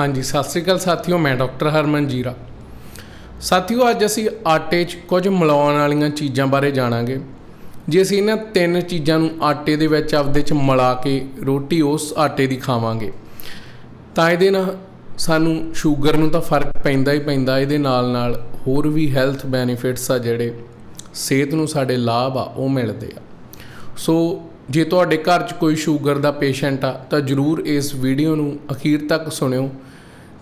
ਹਾਂਜੀ, ਸਤਿ ਸ੍ਰੀ ਅਕਾਲ ਸਾਥੀਓ, ਮੈਂ ਡਾਕਟਰ ਹਰਮਨ ਜੀਰਾ। ਸਾਥੀਓ, ਅੱਜ ਅਸੀਂ ਆਟੇ 'ਚ ਕੁਝ ਮਿਲਾਉਣ ਵਾਲੀਆਂ ਚੀਜ਼ਾਂ ਬਾਰੇ ਜਾਣਾਂਗੇ। ਜੇ ਅਸੀਂ ਇਹਨਾਂ ਤਿੰਨ ਚੀਜ਼ਾਂ ਨੂੰ ਆਟੇ ਦੇ ਵਿੱਚ ਆਪਦੇ 'ਚ ਮਿਲਾ ਕੇ ਰੋਟੀ ਉਸ ਆਟੇ ਦੀ ਖਾਵਾਂਗੇ, ਤਾਂ ਇਹਦੇ ਨਾਲ ਸਾਨੂੰ ਸ਼ੂਗਰ ਨੂੰ ਤਾਂ ਫ਼ਰਕ ਪੈਂਦਾ ਹੀ ਪੈਂਦਾ, ਇਹਦੇ ਨਾਲ ਨਾਲ ਹੋਰ ਵੀ ਹੈਲਥ ਬੈਨੀਫਿਟਸ ਆ ਜਿਹੜੇ, ਸਿਹਤ ਨੂੰ ਸਾਡੇ ਲਾਭ ਆ, ਉਹ ਮਿਲਦੇ ਆ। ਸੋ, ਜੇ ਤੁਹਾਡੇ ਘਰ 'ਚ ਕੋਈ ਸ਼ੂਗਰ ਦਾ ਪੇਸ਼ੈਂਟ ਆ, ਤਾਂ ਜਰੂਰ ਇਸ ਵੀਡੀਓ ਨੂੰ ਅਖੀਰ ਤੱਕ ਸੁਣਿਓ।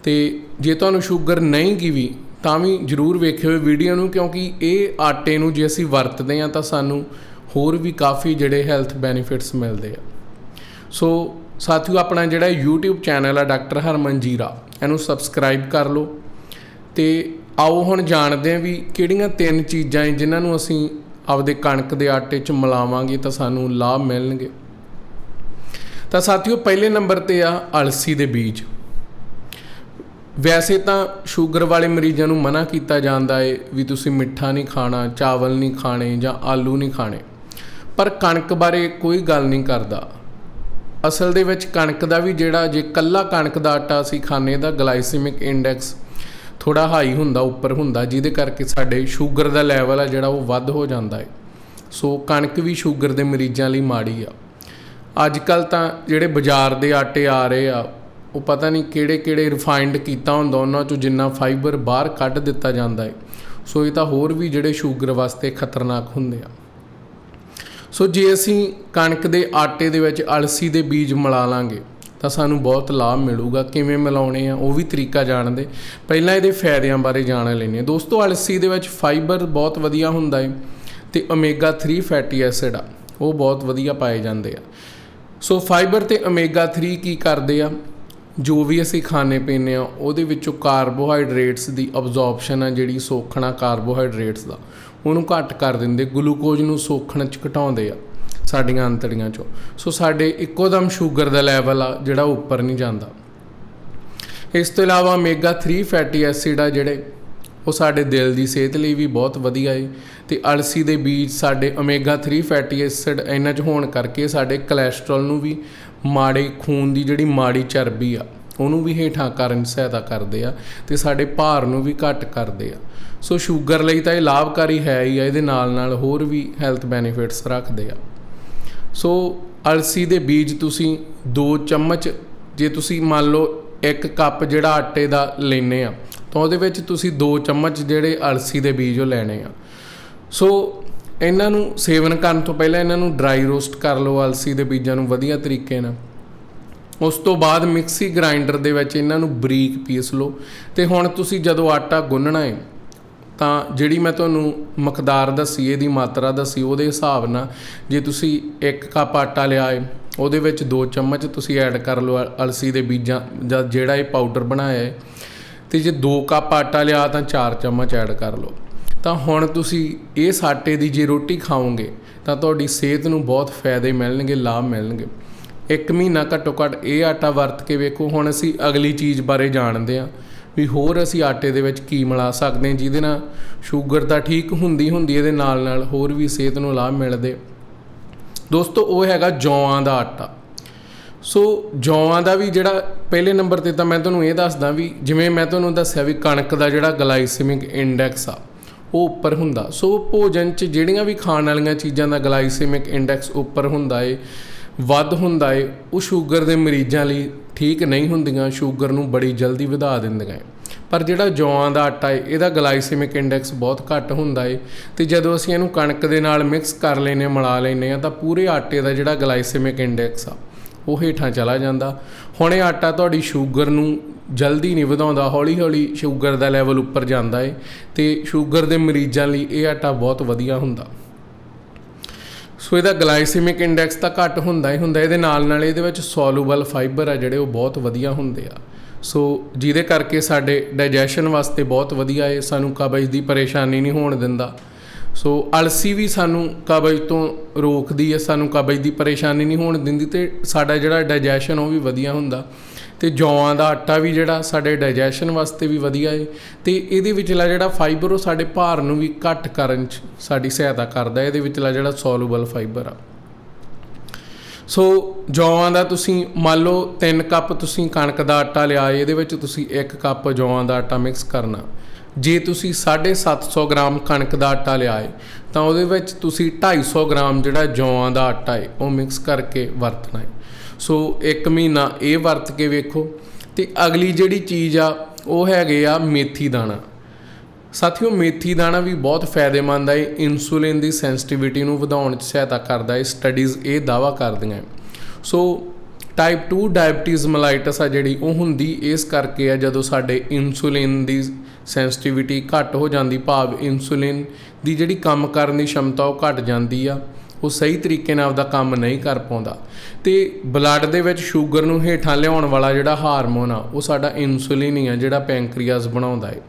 ਤੇ ਜੇ ਤੁਹਾਨੂੰ ਸ਼ੂਗਰ ਨਹੀਂ ਗੀ ਵੀ ਤਾਂ ਵੀ ਜਰੂਰ ਵੇਖਿਓ ਵੀਡੀਓ ਨੂੰ, ਕਿਉਂਕਿ ਇਹ ਆਟੇ ਨੂੰ ਜੇ ਅਸੀਂ ਵਰਤਦੇ ਆ ਤਾਂ ਸਾਨੂੰ ਹੋਰ ਵੀ ਕਾਫੀ ਜਿਹੜੇ ਹੈਲਥ ਬੈਨੀਫਿਟਸ ਮਿਲਦੇ ਆ। ਸੋ ਸਾਥੀਓ, ਆਪਣਾ ਜਿਹੜਾ YouTube ਚੈਨਲ ਆ, ਡਾਕਟਰ ਹਰਮਨ ਜੀਰਾ, ਇਹਨੂੰ ਸਬਸਕ੍ਰਾਈਬ ਕਰ ਲਓ। ਤੇ ਆਓ ਹੁਣ ਜਾਣਦੇ ਹਾਂ ਵੀ ਕਿਹੜੀਆਂ ਤਿੰਨ ਚੀਜ਼ਾਂ ਹੈ, ਜਿਨ੍ਹਾਂ ਨੂੰ ਅਸੀਂ ਆਪਦੇ ਕਣਕ ਦੇ ਆਟੇ 'ਚ ਮਿਲਾਵਾਂਗੇ, ਤਾਂ ਸਾਨੂੰ ਲਾਭ ਮਿਲਣਗੇ। ਤਾਂ ਸਾਥੀਓ, ਪਹਿਲੇ ਨੰਬਰ ਤੇ ਆ ਅਲਸੀ ਦੇ ਬੀਜ। ਵੈਸੇ ਤਾਂ ਸ਼ੂਗਰ ਵਾਲੇ ਮਰੀਜ਼ਾਂ ਨੂੰ ਮਨਾ ਕੀਤਾ ਜਾਂਦਾ ਏ ਵੀ ਤੁਸੀਂ ਮਿੱਠਾ ਨਹੀਂ ਖਾਣਾ, ਚਾਵਲ ਨਹੀਂ ਖਾਣੇ ਜਾਂ ਆਲੂ ਨਹੀਂ ਖਾਣੇ। ਪਰ ਕਣਕ ਬਾਰੇ ਕੋਈ ਗੱਲ ਨਹੀਂ ਕਰਦਾ। ਅਸਲ ਦੇ ਵਿੱਚ ਕਣਕ ਦਾ ਵੀ ਜਿਹੜਾ ਜੇ ਕੱਲਾ ਕਣਕ ਦਾ ਆਟਾ ਅਸੀਂ ਖਾਣੇ ਦਾ ਗਲਾਈਸੀਮਿਕ ਇੰਡੈਕਸ ਥੋੜਾ ਹਾਈ ਹੁੰਦਾ, ਉੱਪਰ ਹੁੰਦਾ, ਜਿਹਦੇ ਕਰਕੇ ਸਾਡੇ ਸ਼ੂਗਰ ਦਾ ਲੈਵਲ ਆ ਜਿਹੜਾ ਉਹ ਵੱਧ ਹੋ ਜਾਂਦਾ ਹੈ ਸੋ ਕਣਕ ਵੀ ਸ਼ੂਗਰ ਦੇ ਮਰੀਜ਼ਾਂ ਲਈ ਮਾੜੀ ਆ। ਅੱਜ ਕੱਲ ਤਾਂ ਜਿਹੜੇ ਬਾਜ਼ਾਰ ਦੇ ਆਟੇ ਆ ਰਹੇ ਆ ਉਹ ਪਤਾ ਨਹੀਂ ਕਿਹੜੇ ਕਿਹੜੇ ਰਿਫਾਈਨਡ ਕੀਤਾ ਹੁੰਦਾ ਉਹਨਾਂ ਚੋਂ ਜਿੰਨਾ ਫਾਈਬਰ ਬਾਹਰ ਕੱਢ ਦਿੱਤਾ ਜਾਂਦਾ ਹੈ। ਸੋ ਇਹ ਤਾਂ ਹੋਰ ਵੀ ਜਿਹੜੇ ਸ਼ੂਗਰ ਵਾਸਤੇ ਖਤਰਨਾਕ ਹੁੰਦੇ ਆ। ਸੋ ਜੇ ਅਸੀਂ ਕਣਕ ਦੇ ਆਟੇ ਦੇ ਵਿੱਚ ਅਲਸੀ ਦੇ ਬੀਜ ਮਿਲਾ ਲਾਂਗੇ, ਤਾਂ ਸਾਨੂੰ ਬਹੁਤ ਲਾਭ ਮਿਲੂਗਾ। ਕਿਵੇਂ ਮਿਲਾਉਣੇ ਆ, ਉਹ ਵੀ ਤਰੀਕਾ ਜਾਣਦੇ। ਪਹਿਲਾਂ ਇਹਦੇ ਫਾਇਦਿਆਂ ਬਾਰੇ ਜਾਣ ਲੈਣੇ ਦੋਸਤੋ, ਅਲਸੀ ਦੇ ਵਿੱਚ ਫਾਈਬਰ ਬਹੁਤ ਵਧੀਆ ਹੁੰਦਾ ਹੈ ਤੇ ਓਮੇਗਾ 3 ਫੈਟੀ ਐਸਿਡ ਆ, ਉਹ ਬਹੁਤ ਵਧੀਆ ਪਾਏ ਜਾਂਦੇ ਆ। ਸੋ ਫਾਈਬਰ ਤੇ ਓਮੇਗਾ 3 ਕੀ ਕਰਦੇ ਆ? ਜੋ ਵੀ ਅਸੀਂ ਖਾਣੇ ਪੀਂਦੇ ਹਾਂ, ਉਹਦੇ ਵਿੱਚੋਂ ਕਾਰਬੋਹਾਈਡਰੇਟਸ ਦੀ ਅਬਜ਼ੌਰਪਸ਼ਨ ਆ ਜਿਹੜੀ ਸੋਖਣਾ ਕਾਰਬੋਹਾਈਡਰੇਟਸ ਦਾ। ਉਹਨੂੰ ਘੱਟ ਕਰ ਦਿੰਦੇ, ਗਲੂਕੋਜ਼ ਨੂੰ ਸੋਖਣ ਚ ਘਟਾਉਂਦੇ ਆ ਸਾਡੀਆਂ ਅੰਤੜੀਆਂ ਚੋਂ। ਸੋ ਸਾਡੇ ਇੱਕੋ ਦਮ ਸ਼ੂਗਰ ਦਾ ਲੈਵਲ ਆ ਜਿਹੜਾ ਉੱਪਰ ਨਹੀਂ ਜਾਂਦਾ। ਇਸ ਤੋਂ ਇਲਾਵਾ ਓਮੇਗਾ 3 ਫੈਟੀ ਐਸਿਡ ਆ ਜਿਹੜੇ, ਉਹ ਸਾਡੇ ਦਿਲ ਦੀ ਸਿਹਤ ਲਈ ਵੀ ਬਹੁਤ ਵਧੀਆ ਏ ਤੇ ਅਲਸੀ ਦੇ ਬੀਜ ਸਾਡੇ ਓਮੇਗਾ 3 ਫੈਟੀ ਐਸਿਡ ਇਹਨਾਂ 'ਚ ਹੋਣ ਕਰਕੇ ਸਾਡੇ ਕੋਲੇਸਟ੍ਰੋਲ ਨੂੰ ਵੀ ਮਾੜੇ ਖੂਨ ਦੀ ਜਿਹੜੀ ਮਾੜੀ ਚਰਬੀ ਆ, ਉਹਨੂੰ ਵੀ ਹੇਠਾਂ ਕਰਨ ਸਹਾਇਤਾ ਕਰਦੇ ਆ ਤੇ ਸਾਡੇ ਭਾਰ ਨੂੰ ਵੀ ਘੱਟ ਕਰਦੇ ਆ। ਸੋ ਸ਼ੂਗਰ ਲਈ ਤਾਂ ਇਹ ਲਾਭਕਾਰੀ ਹੈ ਹੀ ਆ, ਇਹਦੇ ਨਾਲ ਨਾਲ ਹੋਰ ਵੀ ਹੈਲਥ ਬੈਨੀਫਿਟਸ ਰੱਖਦੇ ਆ। ਸੋ ਅਲਸੀ ਦੇ ਬੀਜ ਤੁਸੀਂ 2 ਚਮਚ, ਜੇ ਤੁਸੀਂ ਮੰਨ ਲਓ ਇੱਕ ਕੱਪ ਜਿਹੜਾ ਆਟੇ ਦਾ ਲੈਨੇ ਆ, ਤਾਂ ਉਹਦੇ ਵਿੱਚ ਤੁਸੀਂ 2 ਚਮਚ ਜਿਹੜੇ ਅਲਸੀ ਦੇ ਬੀਜ ਉਹ ਲੈਣੇ ਆ। ਸੋ ਇਹਨਾਂ ਨੂੰ ਸੇਵਨ ਕਰਨ ਤੋਂ ਪਹਿਲਾਂ ਇਹਨਾਂ ਨੂੰ ਡਰਾਈ ਰੋਸਟ ਕਰ ਲਓ, ਅਲਸੀ ਦੇ ਬੀਜਾਂ ਨੂੰ ਵਧੀਆ ਤਰੀਕੇ ਨਾਲ। ਉਸ ਤੋਂ ਬਾਅਦ ਮਿਕਸੀ ਗ੍ਰਾਈਂਡਰ ਦੇ ਵਿੱਚ ਇਹਨਾਂ ਨੂੰ ਬਰੀਕ ਪੀਸ ਲਓ। ਤੇ ਹੁਣ ਤੁਸੀਂ ਜਦੋਂ ਆਟਾ ਗੁੰਨਣਾ ਹੈ, ਤਾਂ ਜਿਹੜੀ ਮੈਂ ਤੁਹਾਨੂੰ ਮਕਦਾਰ ਦੱਸੀ, ਇਹਦੀ ਮਾਤਰਾ ਦੱਸੀ, ਉਹਦੇ ਹਿਸਾਬ ਨਾਲ ਜੇ ਤੁਸੀਂ 1 ਕੱਪ ਆਟਾ ਲਿਆ ਹੈ, ਉਹਦੇ ਵਿੱਚ 2 ਚਮਚ ਤੁਸੀਂ ਐਡ ਕਰ ਲਓ ਅ- ਅਲਸੀ ਦੇ ਬੀਜਾਂ ਜਾਂ ਜਿਹੜਾ ਇਹ ਪਾਊਡਰ ਬਣਾਇਆ ਹੈ। ਤੇ ਜੇ 2 ਕੱਪ ਆਟਾ ਲਿਆ ਤਾਂ 4 ਚਮਚ ਐਡ ਕਰ ਲਓ। ਤਾਂ ਹੁਣ ਤੁਸੀਂ ਇਸ ਆਟੇ ਦੀ ਜੇ ਰੋਟੀ ਖਾਓਗੇ, ਤਾਂ ਤੁਹਾਡੀ ਸਿਹਤ ਨੂੰ ਬਹੁਤ ਫਾਇਦੇ ਮਿਲਣਗੇ, ਲਾਭ ਮਿਲਣਗੇ। ਇੱਕ ਮਹੀਨਾ ਘੱਟੋ ਘੱਟ ਇਹ ਆਟਾ ਵਰਤ ਕੇ ਵੇਖੋ, ਹੁਣ ਅਸੀਂ ਅਗਲੀ ਚੀਜ਼ ਬਾਰੇ ਜਾਣਦੇ ਹਾਂ, ਵੀ ਹੋਰ ਅਸੀਂ ਆਟੇ ਦੇ ਵਿੱਚ ਕੀ ਮਿਲਾ ਸਕਦੇ ਹਾਂ, ਜਿਹਦੇ ਨਾਲ ਸ਼ੂਗਰ ਤਾਂ ਠੀਕ ਹੁੰਦੀ ਹੁੰਦੀ ਇਹਦੇ ਨਾਲ ਨਾਲ ਹੋਰ ਵੀ ਸਿਹਤ ਨੂੰ ਲਾਭ ਮਿਲਦੇ। ਦੋਸਤੋ, ਉਹ ਹੈਗਾ ਜੌਆਂ ਦਾ ਆਟਾ। ਸੋ ਜੌਆਂ ਦਾ ਵੀ ਜਿਹੜਾ ਪਹਿਲੇ ਨੰਬਰ ਤੇ ਤਾਂ ਮੈਂ ਤੁਹਾਨੂੰ ਇਹ ਦੱਸਦਾ ਵੀ ਜਿਵੇਂ ਮੈਂ ਤੁਹਾਨੂੰ ਦੱਸਿਆ ਵੀ ਕਣਕ ਦਾ ਜਿਹੜਾ ਗਲਾਈਸੈਮਿਕ ਇੰਡੈਕਸ ਆ ਉਹ ਉੱਪਰ ਹੁੰਦਾ। ਸੋ ਭੋਜਨ 'ਚ ਜਿਹੜੀਆਂ ਵੀ ਖਾਣ ਵਾਲੀਆਂ ਚੀਜ਼ਾਂ ਦਾ ਗਲਾਈਸੈਮਿਕ ਇੰਡੈਕਸ ਉੱਪਰ ਹੁੰਦਾ ਏ, ਵੱਧ ਹੁੰਦਾ ਏ, ਉਹ ਸ਼ੂਗਰ ਦੇ ਮਰੀਜ਼ਾਂ ਲਈ ਠੀਕ ਨਹੀਂ ਹੁੰਦੀਆਂ, ਸ਼ੂਗਰ ਨੂੰ ਬੜੀ ਜਲਦੀ ਵਧਾ ਦਿੰਦੀਆਂ ਏ। ਪਰ ਜਿਹੜਾ ਜੌਆਂ ਦਾ ਆਟਾ ਏ, ਇਹਦਾ ਗਲਾਈਸੈਮਿਕ ਇੰਡੈਕਸ ਬਹੁਤ ਘੱਟ ਹੁੰਦਾ ਏ। ਤੇ ਜਦੋਂ ਅਸੀਂ ਇਹਨੂੰ ਕਣਕ ਦੇ ਨਾਲ ਮਿਕਸ ਕਰ ਲੈਨੇ ਮਿਲਾ ਲੈਨੇ ਆ ਤਾਂ ਪੂਰੇ ਆਟੇ ਦਾ ਜਿਹੜਾ ਗਲਾਈਸੈਮਿਕ ਇੰਡੈਕਸ ਆ, ਉਹ ਹੇਠਾਂ ਚਲਾ ਜਾਂਦਾ। ਹੁਣ ਇਹ ਆਟਾ ਤੁਹਾਡੀ ਸ਼ੂਗਰ ਨੂੰ ਜਲਦੀ ਨਹੀਂ ਵਧਾਉਂਦਾ, ਹੌਲੀ ਹੌਲੀ ਸ਼ੂਗਰ ਦਾ ਲੈਵਲ ਉੱਪਰ ਜਾਂਦਾ ਏ ਤੇ ਸ਼ੂਗਰ ਦੇ ਮਰੀਜ਼ਾਂ ਲਈ ਇਹ ਆਟਾ ਬਹੁਤ ਵਧੀਆ ਹੁੰਦਾ। ਸੋ ਇਹਦਾ ਗਲਾਈਸੈਮਿਕ ਇੰਡੈਕਸ ਤਾਂ ਘੱਟ ਹੁੰਦਾ ਹੀ ਹੁੰਦਾ, ਇਹਦੇ ਨਾਲ ਨਾਲ ਇਹਦੇ ਵਿੱਚ ਸੋਲੂਬਲ ਫਾਈਬਰ ਆ ਜਿਹੜੇ ਉਹ ਬਹੁਤ ਵਧੀਆ ਹੁੰਦੇ ਆ। ਸੋ ਜਿਹਦੇ ਕਰਕੇ ਸਾਡੇ ਡਾਈਜੈਸ਼ਨ ਵਾਸਤੇ ਬਹੁਤ ਵਧੀਆ ਏ, ਸਾਨੂੰ ਕਬਜ਼ ਦੀ ਪਰੇਸ਼ਾਨੀ ਨਹੀਂ ਹੋਣ ਦਿੰਦਾ। ਸੋ ਅਲਸੀ ਵੀ ਸਾਨੂੰ ਕਬਜ਼ ਤੋਂ ਰੋਕਦੀ ਹੈ ਸਾਨੂੰ ਕਬਜ਼ ਦੀ ਪਰੇਸ਼ਾਨੀ ਨਹੀਂ ਹੋਣ ਦਿੰਦੀ ਤੇ ਸਾਡਾ ਜਿਹੜਾ ਡਾਈਜੈਸ਼ਨ ਉਹ ਵੀ ਵਧੀਆ ਹੁੰਦਾ। ਤੇ ਜੌਆਂ ਦਾ ਆਟਾ ਵੀ ਜਿਹੜਾ ਸਾਡੇ ਡਾਈਜੈਸ਼ਨ ਵਾਸਤੇ ਵੀ ਵਧੀਆ ਏ, ਤੇ ਇਹਦੇ ਵਿਚਲਾ ਜਿਹੜਾ ਫਾਈਬਰ ਉਹ ਸਾਡੇ ਭਾਰ ਨੂੰ ਵੀ ਘੱਟ ਕਰਨ 'ਚ ਸਾਡੀ ਸਹਾਇਤਾ ਕਰਦਾ, ਇਹਦੇ ਵਿਚਲਾ ਜਿਹੜਾ ਸੋਲੂਬਲ ਫਾਈਬਰ ਆ। ਸੋ ਜੌਆਂ ਦਾ ਤੁਸੀਂ ਮੰਨ ਲਓ 3 ਕੱਪ ਤੁਸੀਂ ਕਣਕ ਦਾ ਆਟਾ ਲਿਆ, ਇਹਦੇ ਵਿੱਚ ਤੁਸੀਂ 1 ਕੱਪ ਜੌਆਂ ਦਾ ਆਟਾ ਮਿਕਸ ਕਰਨਾ। ਜੇ ਤੁਸੀਂ 750 ਗ੍ਰਾਮ ਕਣਕ ਦਾ ਆਟਾ ਲਿਆ ਹੈ ਤਾਂ ਉਹਦੇ ਵਿੱਚ ਤੁਸੀਂ 250 ਗ੍ਰਾਮ ਜਿਹੜਾ ਜੌਆਂ ਦਾ ਆਟਾ ਹੈ ਉਹ ਮਿਕਸ ਕਰਕੇ ਵਰਤਣਾ ਹੈ ਸੋ ਇੱਕ ਮਹੀਨਾ ਇਹ ਵਰਤ ਕੇ ਵੇਖੋ। ਤੇ ਅਗਲੀ ਜਿਹੜੀ ਚੀਜ਼ ਆ, ਉਹ ਹੈਗੇ ਆ ਮੇਥੀ ਦਾਣਾ। ਸਾਥੀਓ, ਮੇਥੀ ਦਾਣਾ ਵੀ ਬਹੁਤ ਫਾਇਦੇਮੰਦ ਹੈ ਇਨਸੂਲਿਨ ਦੀ ਸੈਂਸਿਟੀਵਿਟੀ ਨੂੰ ਵਧਾਉਣ 'ਚ ਸਹਾਇਤਾ ਕਰਦਾ ਹੈ ਸਟੱਡੀਜ਼ ਇਹ ਦਾਵਾ ਕਰਦੀਆਂ। ਹੈ। ਸੋ ਟਾਈਪ 2 ਡਾਇਬੀਟੀਜ਼ ਮਲਾਈਟਸ ਆ ਜਿਹੜੀ, ਉਹ ਹੁੰਦੀ ਇਸ ਕਰਕੇ ਆ, ਜਦੋਂ ਸਾਡੇ ਇਨਸੂਲਿਨ ਦੀ ਸੈਂਸਿਟੀਵਿਟੀ ਘੱਟ ਹੋ ਜਾਂਦੀ, ਭਾਵ ਇਨਸੂਲਿਨ ਦੀ ਜਿਹੜੀ ਕੰਮ ਕਰਨ ਦੀ ਸ਼ਮਤਾ ਉਹ ਘਟ ਜਾਂਦੀ ਆ। ਉਹ ਸਹੀ ਤਰੀਕੇ ਨਾਲ ਆਪਦਾ ਕੰਮ ਨਹੀਂ ਕਰ ਪਾਉਂਦਾ। ਤੇ ਬਲੱਡ ਦੇ ਵਿੱਚ ਸ਼ੂਗਰ ਨੂੰ ਹੇਠਾਂ ਲਿਆਉਣ ਵਾਲਾ ਜਿਹੜਾ ਹਾਰਮੋਨ ਆ, ਉਹ ਸਾਡਾ ਇਨਸੂਲਿਨ ਹੀ ਆ, ਜਿਹੜਾ ਪੈਂਕਰੀਆਸ ਬਣਾਉਂਦਾ ਹੈ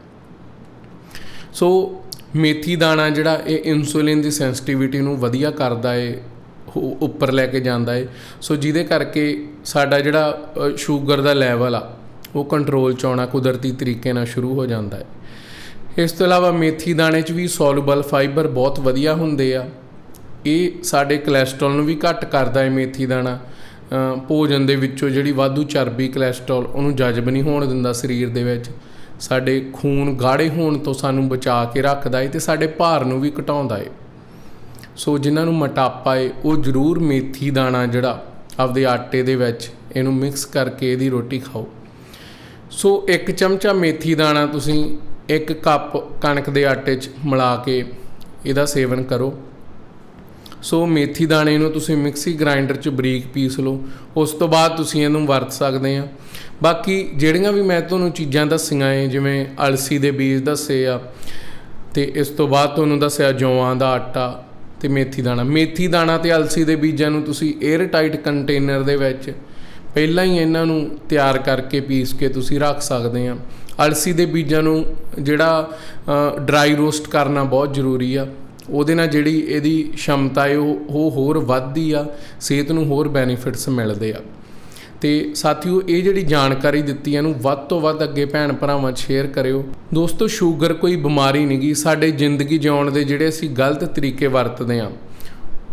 ਸੋ ਮੇਥੀ ਦਾਣਾ ਜਿਹੜਾ, ਇਹ ਇਨਸੂਲਿਨ ਦੀ ਸੈਂਸਿਟੀਵਿਟੀ ਨੂੰ ਵਧੀਆ ਕਰਦਾ ਏ ਉੱਪਰ ਲੈ ਕੇ ਜਾਂਦਾ ਏ। ਸੋ ਜਿਹਦੇ ਕਰਕੇ ਸਾਡਾ ਜਿਹੜਾ ਸ਼ੂਗਰ ਦਾ ਲੈਵਲ ਆ, ਉਹ ਕੰਟਰੋਲ ਚ ਆਉਣਾ ਕੁਦਰਤੀ ਤਰੀਕੇ ਨਾਲ ਸ਼ੁਰੂ ਹੋ ਜਾਂਦਾ ਹੈ ਇਸ ਤੋਂ ਇਲਾਵਾ ਮੇਥੀ ਦਾਣੇ 'ਚ ਵੀ ਸੋਲੂਬਲ ਫਾਈਬਰ ਬਹੁਤ ਵਧੀਆ ਹੁੰਦੇ ਆ। ਇਹ ਸਾਡੇ ਕੋਲੇਸਟ੍ਰੋਲ ਨੂੰ ਵੀ ਘੱਟ ਕਰਦਾ ਹੈ ਮੇਥੀ ਦਾਣਾ। ਭੋਜਨ ਦੇ ਵਿੱਚੋਂ ਜਿਹੜੀ ਵਾਧੂ ਚਰਬੀ ਕੋਲੇਸਟ੍ਰੋਲ ਉਹਨੂੰ ਜਜ਼ਬ ਨਹੀਂ ਹੋਣ ਦਿੰਦਾ ਸਰੀਰ ਦੇ ਵਿੱਚ। ਸਾਡੇ ਖੂਨ ਗਾੜੇ ਹੋਣ ਤੋਂ ਸਾਨੂੰ ਬਚਾ ਕੇ ਰੱਖਦਾ ਹੈ ਤੇ ਸਾਡੇ ਭਾਰ ਨੂੰ ਵੀ ਘਟਾਉਂਦਾ ਹੈ ਸੋ ਜਿਨ੍ਹਾਂ ਨੂੰ ਮੋਟਾਪਾ ਹੈ ਉਹ ਜ਼ਰੂਰ ਮੇਥੀ ਦਾਣਾ ਜਿਹੜਾ ਆਪਦੇ ਆਟੇ ਦੇ ਵਿੱਚ ਇਹਨੂੰ ਮਿਕਸ ਕਰਕੇ ਇਹਦੀ ਰੋਟੀ ਖਾਓ। ਸੋ ਇੱਕ ਚਮਚਾ ਮੇਥੀ ਦਾਣਾ ਤੁਸੀਂ ਇੱਕ ਕੱਪ ਕਣਕ ਦੇ ਆਟੇ 'ਚ ਮਿਲਾ ਕੇ ਇਹਦਾ ਸੇਵਨ ਕਰੋ। ਸੋ ਮੇਥੀ ਦਾਣੇ ਨੂੰ ਤੁਸੀਂ ਮਿਕਸੀ ਗ੍ਰਾਈਂਡਰ 'ਚ ਬਰੀਕ ਪੀਸ ਲਓ। ਉਸ ਤੋਂ ਬਾਅਦ ਤੁਸੀਂ ਇਹਨੂੰ ਵਰਤ ਸਕਦੇ ਆ। ਬਾਕੀ ਜਿਹੜੀਆਂ ਵੀ ਮੈਂ ਤੁਹਾਨੂੰ ਚੀਜ਼ਾਂ ਦੱਸੀਆਂ ਏ, ਜਿਵੇਂ ਅਲਸੀ ਦੇ ਬੀਜ ਦੱਸੇ ਆ, ਤੇ ਇਸ ਤੋਂ ਬਾਅਦ ਤੁਹਾਨੂੰ ਦੱਸਿਆ ਜੌਆਂ ਦਾ ਆਟਾ ਤੇ ਮੇਥੀ ਦਾਣਾ। ਮੇਥੀ ਦਾਣਾ ਤੇ ਅਲਸੀ ਦੇ ਬੀਜਾਂ ਨੂੰ ਤੁਸੀਂ 에ਅਰ ਟਾਈਟ ਕੰਟੇਨਰ ਦੇ ਵਿੱਚ ਪਹਿਲਾਂ ਹੀ ਇਹਨਾਂ ਨੂੰ ਤਿਆਰ ਕਰਕੇ ਪੀਸ ਕੇ ਤੁਸੀਂ ਰੱਖ ਸਕਦੇ ਆ। ਅਲਸੀ ਦੇ ਬੀਜਾਂ ਨੂੰ ਜਿਹੜਾ ਡਰਾਈ ਰੋਸਟ ਕਰਨਾ ਬਹੁਤ ਜ਼ਰੂਰੀ ਆ। ਉਹਦੇ ਨਾਲ ਜਿਹੜੀ ਇਹਦੀ ਸ਼ਮਤਾ ਹੈ, ਉਹ ਉਹ ਹੋਰ ਵੱਧਦੀ ਆ, ਸਿਹਤ ਨੂੰ ਹੋਰ ਬੈਨੀਫਿਟਸ ਮਿਲਦੇ ਆ। ਤੇ ਸਾਥੀਓ, ਇਹ ਜਿਹੜੀ ਜਾਣਕਾਰੀ ਦਿੱਤੀ ਇਹਨੂੰ ਵੱਧ ਤੋਂ ਵੱਧ ਅੱਗੇ ਭੈਣ ਭਰਾਵਾਂ ਸ਼ੇਅਰ ਕਰਿਓ। ਦੋਸਤੋ ਸ਼ੂਗਰ ਕੋਈ ਬਿਮਾਰੀ ਨਹੀਂਗੀ ਸਾਡੇ ਜ਼ਿੰਦਗੀ ਜਿਉਣ ਦੇ ਜਿਹੜੇ ਅਸੀਂ ਗਲਤ ਤਰੀਕੇ ਵਰਤਦੇ ਆ,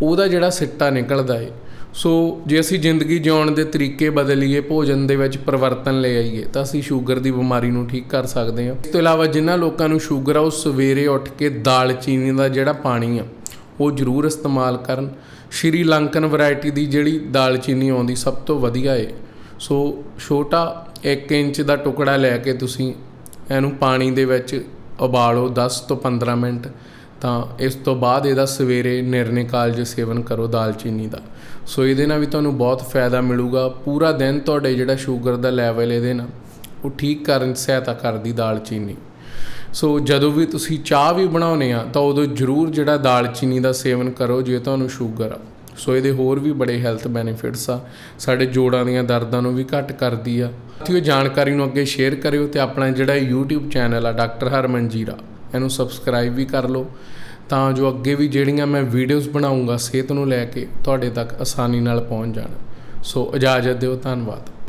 ਉਹਦਾ ਜਿਹੜਾ ਸਿੱਟਾ ਨਿਕਲਦਾ ਏ। ਸੋ ਜੇ ਅਸੀਂ ਜ਼ਿੰਦਗੀ ਜਿਉਣ ਦੇ ਤਰੀਕੇ ਬਦਲੀਏ, ਭੋਜਨ ਦੇ ਵਿੱਚ ਪਰਿਵਰਤਨ ਲੈ ਆਈਏ, ਤਾਂ ਅਸੀਂ ਸ਼ੂਗਰ ਦੀ ਬਿਮਾਰੀ ਨੂੰ ਠੀਕ ਕਰ ਸਕਦੇ ਹਾਂ। ਇਸ ਤੋਂ ਇਲਾਵਾ ਜਿਨ੍ਹਾਂ ਲੋਕਾਂ ਨੂੰ ਸ਼ੂਗਰ ਆ, ਉਹ ਸਵੇਰੇ ਉੱਠ ਕੇ ਦਾਲਚੀਨੀ ਦਾ ਜਿਹੜਾ ਪਾਣੀ ਆ, ਉਹ ਜ਼ਰੂਰ ਇਸਤੇਮਾਲ ਕਰਨ। ਸ਼੍ਰੀ ਲੰਕਨ ਵੈਰਾਈਟੀ ਦੀ ਜਿਹੜੀ ਦਾਲਚੀਨੀ ਆਉਂਦੀ, ਸਭ ਤੋਂ ਵਧੀਆ ਏ। ਸੋ ਛੋਟਾ 1 ਇੰਚ ਦਾ ਟੁਕੜਾ ਲੈ ਕੇ ਤੁਸੀਂ ਇਹਨੂੰ ਪਾਣੀ ਦੇ ਵਿੱਚ ਉਬਾਲੋ 10 ਤੋਂ 15 ਮਿੰਟ, ਤਾਂ ਇਸ ਤੋਂ ਬਾਅਦ ਇਹਦਾ ਸਵੇਰੇ ਨਿਰਣੇ ਕਾਲਜ ਸੇਵਨ ਕਰੋ ਦਾਲਚੀਨੀ ਦਾ। ਸੋ ਇਹਦੇ ਨਾਲ ਵੀ ਤੁਹਾਨੂੰ ਬਹੁਤ ਫਾਇਦਾ ਮਿਲੂਗਾ। ਪੂਰਾ ਦਿਨ ਤੁਹਾਡੇ ਜਿਹੜਾ ਸ਼ੂਗਰ ਦਾ ਲੈਵਲ ਇਹਦੇ ਨਾਲ, ਉਹ ਠੀਕ ਕਰਨ, ਸਹਾਇਤਾ ਕਰਦੀ ਦਾਲਚੀਨੀ। ਸੋ ਜਦੋਂ ਵੀ ਤੁਸੀਂ ਚਾਹ ਵੀ ਬਣਾਉਨੇ ਆ, ਤਾਂ ਉਦੋਂ ਜ਼ਰੂਰ ਜਿਹੜਾ ਦਾਲਚੀਨੀ ਦਾ ਸੇਵਨ ਕਰੋ ਜੇ ਤੁਹਾਨੂੰ ਸ਼ੂਗਰ ਆ। ਸੋ ਇਹਦੇ ਹੋਰ ਵੀ ਬੜੇ ਹੈਲਥ ਬੈਨੀਫਿਟਸ ਆ। ਸਾਡੇ ਜੋੜਾਂ ਦੀਆਂ ਦਰਦਾਂ ਨੂੰ ਵੀ ਘੱਟ ਕਰਦੀ ਆ। ਸਾਥੀਓ, ਜਾਣਕਾਰੀ ਨੂੰ ਅੱਗੇ ਸ਼ੇਅਰ ਕਰਿਓ ਤੇ ਆਪਣਾ ਜਿਹੜਾ YouTube ਚੈਨਲ ਆ, ਡਾਕਟਰ ਹਰਮਨ ਜੀਰਾ ਇਹਨੂੰ ਸਬਸਕ੍ਰਾਈਬ ਵੀ ਕਰ ਲਓ। ਤਾਂ ਜੋ ਅੱਗੇ ਵੀ ਜਿਹੜੀਆਂ ਮੈਂ ਵੀਡੀਓਜ਼ ਬਣਾਉਂਗਾ ਸਿਹਤ ਨੂੰ ਲੈ ਕੇ ਤੁਹਾਡੇ ਤੱਕ ਆਸਾਨੀ ਨਾਲ ਪਹੁੰਚ ਜਾਣ। ਸੋ ਇਜਾਜ਼ਤ ਦਿਓ, ਧੰਨਵਾਦ।